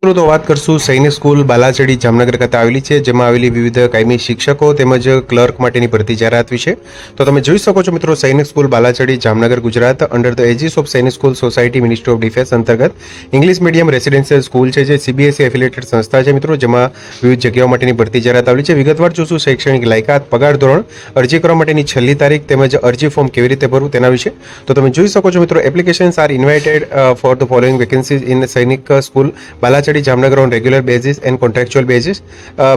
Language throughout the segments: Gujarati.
તો વાત કરશું સૈનિક સ્કૂલ બાલાચડી જામનગર ખાતે આવેલી છે જેમાં આવેલી વિવિધ કાયમી શિક્ષકો તેમજ ક્લર્ક માટેની ભરતી જાહેરાત વિશે તો તમે જોઈ શકો છો મિત્રો Sainik school Balachadi Jamnagar Gujarat under the aegis of Sainik school society ministry of defence અંતર્ગત ઇંગ્લિશ મીડિયમ રેસિડેન્શિયલ સ્કૂલ છે જે સીબીએસઈ એફિલેટેડ e સંસ્થા છે મિત્રો જેમાં વિવિધ જગ્યાઓ માટેની ભરતી જાહેરાત આવેલી છે વિગતવાર જોશું શૈક્ષણિક લાયકાત પગાર ધોરણ અરજી કરવા માટેની છેલ્લી તારીખ તેમજ અરજી ફોર્મ કેવી રીતે ભરવું તેના વિશે તો તમે જોઈ શકો છો મિત્રો applications are invited for the following vacancies in Sainik school Balachadi study Jamnagar on regular basis and contractual basis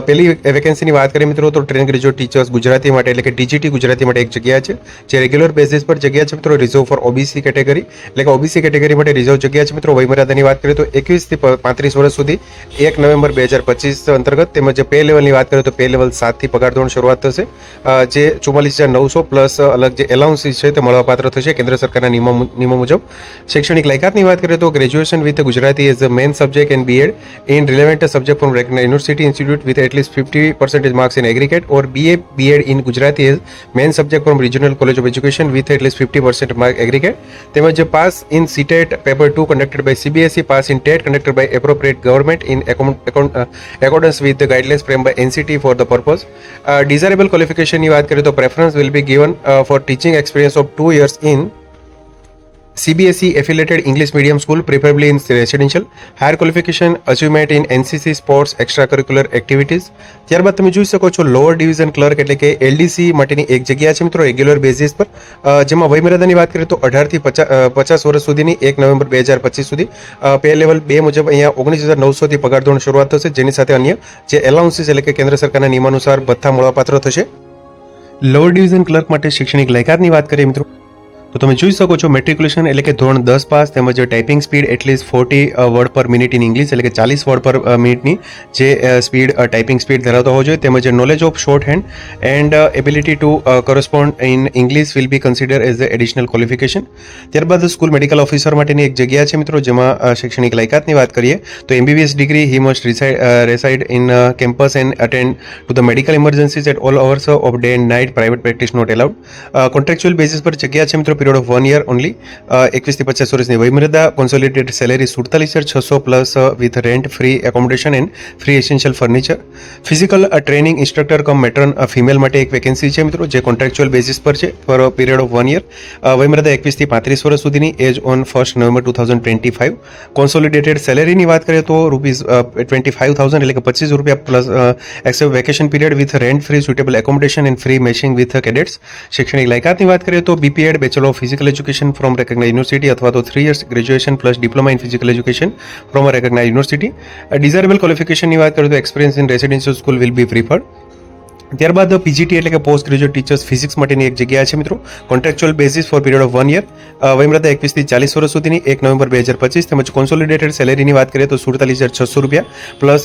પેલી વેકેન્સીની વાત કરીએ મિત્રો તો ટ્રેન ગ્રેજ્યુએટ ટીચર્સ ગુજરાતી માટે એટલે કે ડીજીટી ગુજરાતી માટે એક જગ્યા છે જે રેગ્યુલર બેઝિસ પર જગ્યા છે મિત્રો રિઝર્વ ફોર ઓબીસી કેટેગરી એટલે કે ઓબીસી કેટેગરી માટે રિઝર્વ જગ્યા છે મિત્રો વયમર્યાદાની વાત કરીએ તો એકવીસથી પાંત્રીસ વર્ષ સુધી એક નવેમ્બર બે હજાર પચીસ અંતર્ગત તેમજ પે લેવલની વાત કરીએ તો પે લેવલ સાતથી પગાર ધોરણ શરૂઆત થશે જે ચુમ્માલીસ હજાર નવસો પ્લસ અલગ જે એલાઉન્સીસ છે તે મળવાપાત્ર થશે કેન્દ્ર સરકારના નિયમો નિયમો મુજબ શૈક્ષણિક લાયકાતની વાત કરીએ તો graduation with Gujarati as a main subject and B BEd in relevant subject from recognized university institute with at least 50% marks in aggregate or BA BEd in Gujarati is main subject from regional college of education with at least 50% mark aggregate તેમજ pass in CTET paper 2 conducted by CBSE pass in TET conducted by appropriate government in accordance with the guidelines framed by NCT for the purpose uh, desirable qualification ની વાત કરીએ તો preference will be given uh, for teaching experience of 2 years in CBSE affiliated English medium school, preferably in residential, higher qualification, achievement in NCC sports, extracurricular activities. ત્યારબાદ તમે જોઈ શકો છો લોઅર ડિવિઝન ક્લર્ક એટલે કે એલડીસી માટેની એક જગ્યા છે મિત્રો રેગ્યુલર બેઝિસ પર જેમાં વયમર્યાદાની વાત કરીએ તો અઢારથી પચાસ વર્ષ સુધીની એક નવેમ્બર બે હજાર પચીસ સુધી પે લેવલ બે મુજબ અહીંયા ઓગણીસ હજાર નવસોથી પગાર ધોરણ શરૂઆત થશે જેની સાથે અન્ય જે એલાઉન્સીસ એટલે કે કેન્દ્ર સરકારના નિયમાનુસાર ભથ્થા મળવાપાત્ર થશે લોઅર ડિવિઝન ક્લર્ક માટે શૈક્ષણિક લાયકાતની વાત કરીએ મિત્રો तो तुम्हें જોઈ શકો છો મેટ્રિક્યુલેશન એટલે કે ધોરણ 10 પાસ તમાર જે typing speed at least 40 word per minute in English એટલે કે 40 વર્ડ પર મિનિટ ની જે સ્પીડ ટાઇપિંગ સ્પીડ ધરાવતો હોજો તમાર જે knowledge of shorthand and ability to correspond in English will be consider as a additional qualification ત્યાર બાદ સ્કૂલ મેડિકલ ઓફિસર માટેની એક જગ્યા છે મિત્રો જેમાં શૈક્ષણિક લાયકાતની વાત કરીએ તો MBBS degree he must reside reside in campus and attend to the medical emergencies at all hours of day and night private practice not allowed contractual basis પર જગ્યા છે મિત્રો period of one year only एक पचास वर्ष वयमर्यादा कॉन्सोलिडेटेड सैलरी सुड़तालीस हज़ार छ सौ plus with rent free accommodation and free essential furniture physical training instructor cum matron female एक वेकेंसी है मित्रों जो कॉन्ट्रेक्चुअल बेसिस पर है for period of one year वयमर्यादा एक पत्रीस वर्ष सुधी age on first November two thousand twenty five consolidated salary की बात करें तो rupees twenty five thousand eight पच्चीस रुपया plus except vacation period with rent free suitable accommodation and free meshing with cadets शैक्षणिक लायकात की बात करें तो BPEd bachelor of physical education from recognized university અથવા તો three years graduation plus diploma in physical education from a recognize university desirable ક્વોલિફિકેશનની વાત કરું તો experience in residential school will be preferred ત્યારબાદ પીજીટી એટલે કે પોસ્ટ ગ્રેજ્યુએટ ટીચર્સ ફિઝિક્સ માટેની એક જગ્યા છે મિત્રો contractual basis for period of one year વયમર્યાદા એકવીસથી ચાલીસ વર્ષ સુધીની એક નવેમ્બર બે હજાર પચીસ તેમજ કોન્સોલિડેટેડ સેલેરીની વાત કરીએ તો સુડતાલીસ હજાર છસો રૂપિયા plus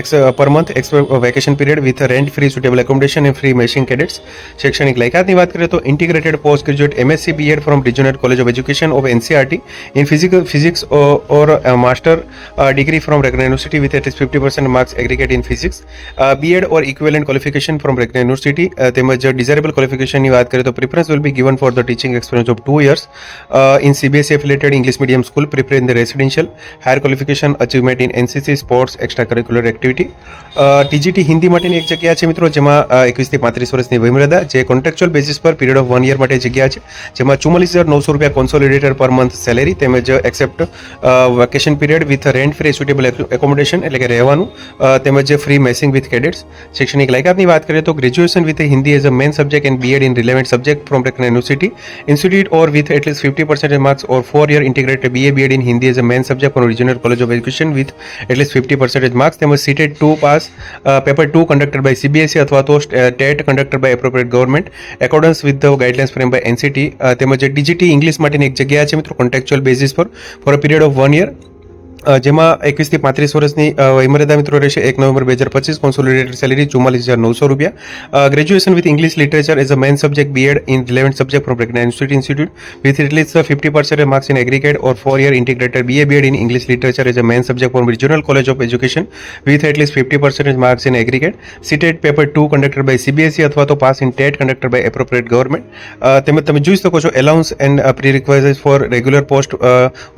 ex per month ex vacation period with rent free suitable accommodation and free messing cadets શૈક્ષણિક લાયકાતની વાત કરીએ તો integrated post graduate MSc Ed from regional college of education of NCERT in physical physics or master degree from regular with at fifty percent marks aggregate in physics BEd or equivalent qualification from recognized university તેમજ ડિઝાયરેબલ ક્વોલિફિકેશનની વાત કરીએ તો preference will be given four the teaching experience of two years in CBSE affiliated English medium school prefer in the residential higher qualification achievement in NCC sports extra curricular activity TGT Hindi માટેની એક જગ્યા છે મિત્રો જેમાં uh, એકવીસથી પાંત્રીસ વર્ષની વયમર્યાદા જે કોન્ટ્રાક્ચ્યુઅલ બેસિસ પર પીરિયડ ઓફ વન યર માટે જગ્યા છે જેમાં ચુમ્માલીસ હજાર નવસો રૂપિયા કોન્સોલિડેટર પર મંથ સેલેરી તેમજ except vacation period with rent free suitable accommodation એટલે કે રહેવાનું uh, તેમજ ફ્રી મેસિંગ વિથ કેડેટ્સ શૈક્ષણિક લાયકાતની વાત કરીએ કરીએ તો graduation with Hindi as a main subject and BEd in relevant subject from taken university institute or with at least fifty percentage marks or four year integrated BA BEd in Hindi as a main subject for regional college of education with at least fifty percentage marks તેમજ CTET to pass paper two conducted by CBSE અથવા તો TET conducted by appropriate government accordance with the guidelines frame by NCT તેમજ ડીજીટી ઇંગ્લિશ માટેની એક જગ્યા છે મિત્રો કોન્ટેક્ચ્યુઅલ બેસિસ પર for a period of one year જેમાં એકવીસથી પાંત્રીસ વર્ષની વયમર્યાદા મિત્રો રહેશે એક નવેમ્બર બે હજાર પચીસ કોન્સોલિડેટેડ સેલેરી ચુમ્માલીસ હજાર નવસો રૂપિયા graduation with English literature as a main subject BEd in relevant subject from પ્રેગ્નેન્સ્યુટ institute with at least fifty percent marks in aggregate or four year integrated BA BEd in English literature as a main subject from regional college of education with at least fifty percentage marks in aggregate CTET paper two conducted by CBSE અથવા તો pass in TET conducted by appropriate government તેમજ તમે જોઈ શકો છો allowance and pre રિક્વાઇઝ for regular post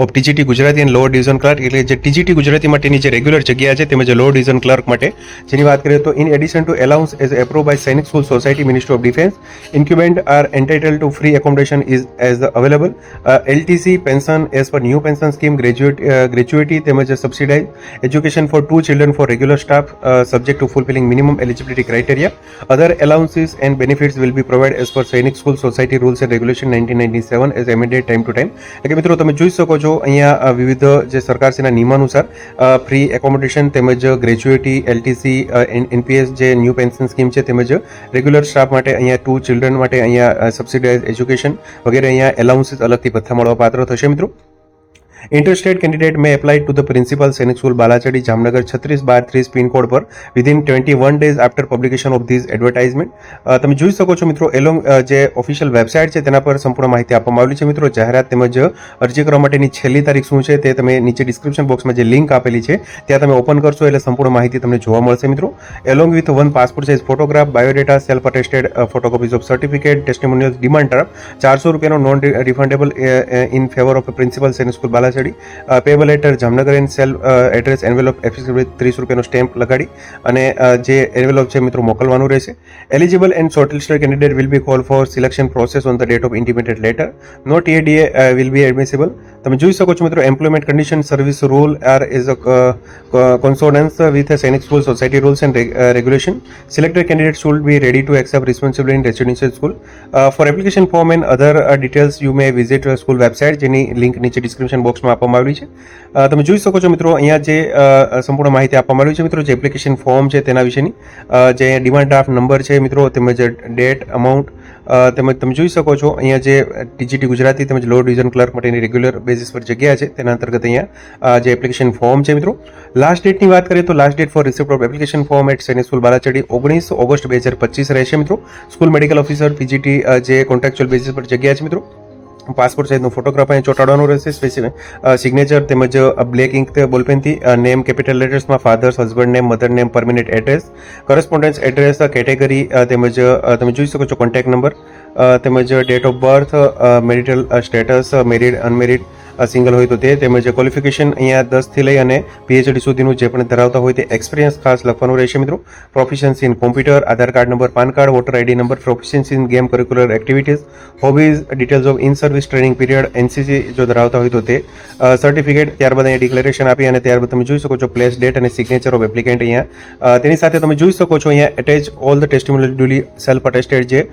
of TGT Gujarati and lower division clerk જે ટીજીટી ગુજરાતી માટી ની જે રેગ્યુલર જગ્યા છે તે મે જે લો રિઝન ક્લાર્ક માટે જેની વાત કરીએ તો in addition to allowance as approve by Sainik school society minister of defence increment are entitled to free accommodation is as available LTC pension as per new pension scheme graduate gratuity તેમજ subsidize education for two children for regular staff subject to fulfilling minimum eligibility criteria other allowances and benefits will be provide as per Sainik school society rules and regulation 1997 as amended time to time કે મિત્રો તમે જોઈ શકો છો અહીંયા વિવિધ જે સરકારી એનએચએસના નિયમાનુસાર ફ્રી એકોમોડેશન તેમજ ગ્રેજ્યુએટી એલટીસી એનપીએસ જે ન્યૂ પેન્શન સ્કીમ છે તેમજ રેગ્યુલર સ્ટાફ માટે અહીંયા ટુ ચિલ્ડ્રન માટે અહીંયા સબસિડાઇઝ એજ્યુકેશન વગેરે અહીંયા એલાઉન્સીસ અલગથી ભથ્થા મળવા પાત્ર થશે મિત્રો interstate candidate may applied to the principal Sainik school Balachadi Jamnagar છત્રીસ બાર ત્રીસ પિનકોડ પર within twenty one days after publication of these advertisement તમે જોઈ શકો છો મિત્રો એલોંગ જે ઓફિશિયલ વેબસાઇટ છે તેના પર સંપૂર્ણ માહિતી આપવામાં આવેલી છે મિત્રો જાહેરાત તેમજ અરજી કરવા માટેની છેલ્લી તારીખ શું છે તે તમે નીચે ડિસ્ક્રિપ્શન બોક્સમાં જે લિંક આપેલી છે ત્યાં તમે ઓપન કરશો એટલે સંપૂર્ણ માહિતી તમને જોવા મળશે મિત્રો along with one passport size photograph biodata self attested photocopies of certificate testimonial demand તરફ ચારસો રૂપિયાનો non refundable in favour of principal Sainik school Balaji custody payable letter Jamnagar and self address envelope affix ત્રીસ રૂપિયાનો સ્ટેમ્પ લગાડી અને જે એન્વેલોપ છે મિત્રો મોકલવાનું રહેશે eligible and shortlisted candidate will be call for selection process on the date of intimated letter note ADA will be admissible તમે જોઈ શકો છો મિત્રો employment condition service rule are as a accordance with a Sainik school society rules and regulation selected candidate should be ready to accept responsibility in residential school for application form and other details you may visit school website જેની લિંક નીચે ડિસ્ક્રિપ્શન બોક્સમાં આપવામાં આવી છે uh, તમે જોઈ શકો છો મિત્રો અહીંયા જે uh, સંપૂર્ણ માહિતી આપવામાં આવી છે મિત્રો જે એપ્લિકેશન ફોર્મ છે તેના વિશેની uh, જે ડિમાન્ડ ડ્રાફ્ટ નંબર છે મિત્રો તેમજ ડેટ અમાઉન્ટ તેમજ તમે જોઈ શકો છો અહીંયા જે ટીજીટી ગુજરાતી તેમજ લો ડિવિઝન ક્લર્ક માટેની રેગ્યુલર બેસિસ પર જગ્યા છે તેના અંતર્ગત અહીંયા જે એપ્લિકેશન ફોર્મ છે મિત્રો લાસ્ટ ડેટની વાત કરીએ તો last date for receipt of application form at Sainik school Balachadi ઓગણીસ ઓગસ્ટ બે હજાર પચીસ રહેશે મિત્રો સ્કૂલ મેડિકલ ઓફિસર પીજીટી જે કોન્ટ્રાક્ચ્યુઅલ બેસિસ પર જગ્યા છે મિત્રો પાસપોર્ટ સાઇઝનો ફોટોગ્રાફ અહીં ચોંટાડવાનો રહેશે સ્પેસિફિક સિગ્નેચર તેમજ બ્લેક ઇંક બોલપેનથી નેમ કેપિટલ લેટર્સમાં father's husband name mother name permanent address correspondence address category તેમજ તમે જોઈ શકો છો કોન્ટેક્ટ નંબર તેમજ date of birth marital status married unmarried single હોય તો તે તેમજ ક્વોલિફિકેશન અહીંયા દસથી લઈ અને પીએચડી સુધીનું જે પણ ધરાવતા હોય તે એક્સપિરિયન્સ ખાસ લખવાનું રહેશે મિત્રો proficiency in computer Aadhaar card number PAN card voter ID number proficiency in game curricular activities hobbies details of in service training period NCC જો ધરાવતા હોય તો તે સર્ટિફિકેટ ત્યારબાદ અહીંયા ડિક્લેરેશન આપી અને ત્યારબાદ તમે જોઈ શકો છો પ્લેસ ડેટ અને સિગ્નેચર ઓફ એપ્લિકેન્ટ અહીંયા તેની સાથે તમે જોઈ શકો છો અહીંયા attach all the testimonial duly self attested જે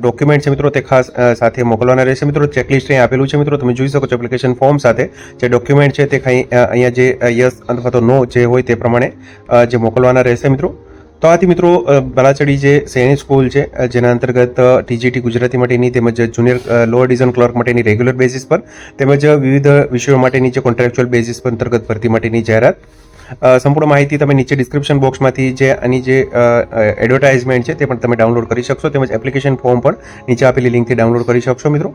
ડોક્યુમેન્ટ છે મિત્રો તે ખાસ સાથે મોકલવાના રહેશે મિત્રો ચેકલિસ્ટ અહીંયા આપેલું છે મિત્રો તમે જોઈ શકો છો એપ્લિકેશન ફોર્મ સાથે જે ડોક્યુમેન્ટ છે તે કંઈ અહીંયા જે યસ અથવા તો નો જે હોય તે પ્રમાણે જે મોકલવાના રહેશે મિત્રો તો આથી મિત્રો બલાચડી જે સૈનિક સ્કૂલ છે જેના અંતર્ગત ટીજીટી ગુજરાતી માટેની તેમજ જુનિયર લોઅર ડિવિઝન ક્લર્ક માટેની રેગ્યુલર બેસિસ પર તેમજ વિવિધ વિષયો માટેની જે કોન્ટ્રાક્ચ્યુઅલ બેસિસ પર અંતર્ગત ભરતી માટેની જાહેરાત સંપૂર્ણ માહિતી તમે નીચે ડિસ્ક્રિપ્શન બોક્સમાંથી જે આની જે એડવર્ટાઇઝમેન્ટ છે તે પણ તમે ડાઉનલોડ કરી શકશો તેમજ એપ્લિકેશન ફોર્મ પણ નીચે આપેલી લિંકથી ડાઉનલોડ કરી શકશો મિત્રો